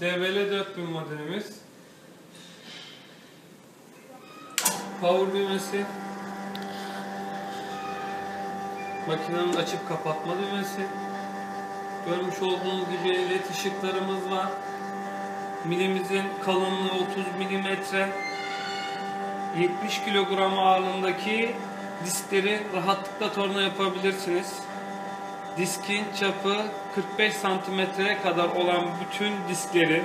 DBL 4000 modelimiz. Power düğmesi. Makinenin açıp kapatma düğmesi. Görmüş olduğunuz gibi led ışıklarımız var. Milimizin kalınlığı 30 milimetre. 70 kilogram ağırlığındaki diskleri rahatlıkla torna yapabilirsiniz. Diskin çapı 45 santimetreye kadar olan bütün diskleri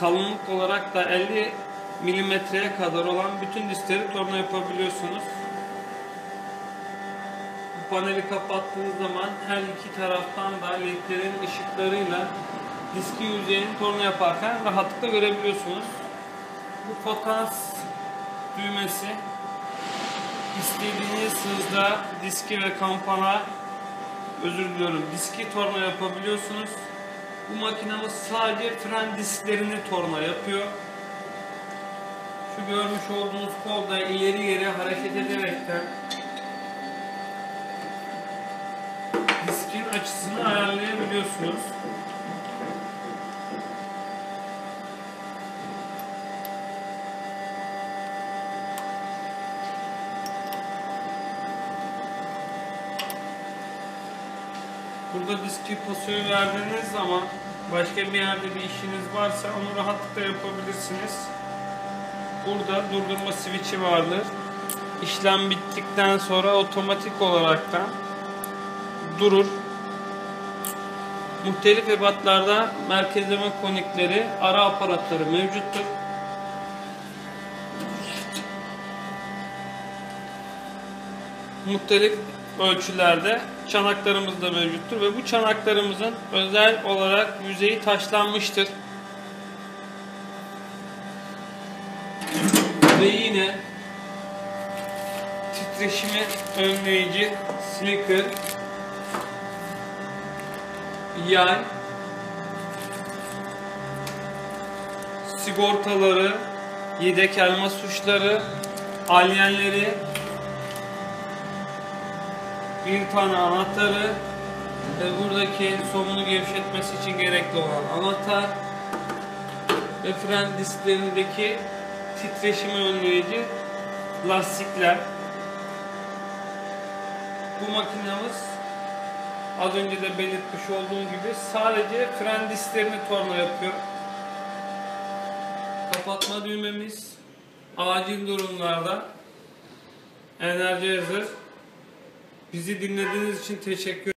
kalınlık olarak da 50 milimetreye kadar olan bütün diskleri torna yapabiliyorsunuz. Bu paneli kapattığınız zaman her iki taraftan da ledlerin ışıklarıyla diskin yüzeyini torna yaparken rahatlıkla görebiliyorsunuz. Bu potans düğmesi istediğiniz hızda diski ve kampana özür diliyorum diski torna yapabiliyorsunuz. Bu makinamız sadece fren disklerini torna yapıyor. Şu görmüş olduğunuz kolda ileri geri hareket ederekten diskin açısını ayarlayabiliyorsunuz. Burada diski pasoyu verdiğiniz zaman başka bir yerde bir işiniz varsa onu rahatlıkla yapabilirsiniz. Burada durdurma switch'i vardır. İşlem bittikten sonra otomatik olaraktan durur. Muhtelif ebatlarda merkezleme konikleri, ara aparatları mevcuttur. Muhtelif ölçülerde çanaklarımız da mevcuttur ve bu çanaklarımızın özel olarak yüzeyi taşlanmıştır. Ve yine titreşimi önleyici slicker yay sigortaları yedek elma suçları alyenleri bir tane anahtarı ve buradaki somunu gevşetmesi için gerekli olan anahtar ve fren disklerindeki titreşimi önleyici lastikler. Bu makinamız az önce de belirtmiş olduğum gibi sadece fren disklerini torna yapıyor. Kapatma düğmemiz acil durumlarda enerji hazır. Bizi dinlediğiniz için teşekkür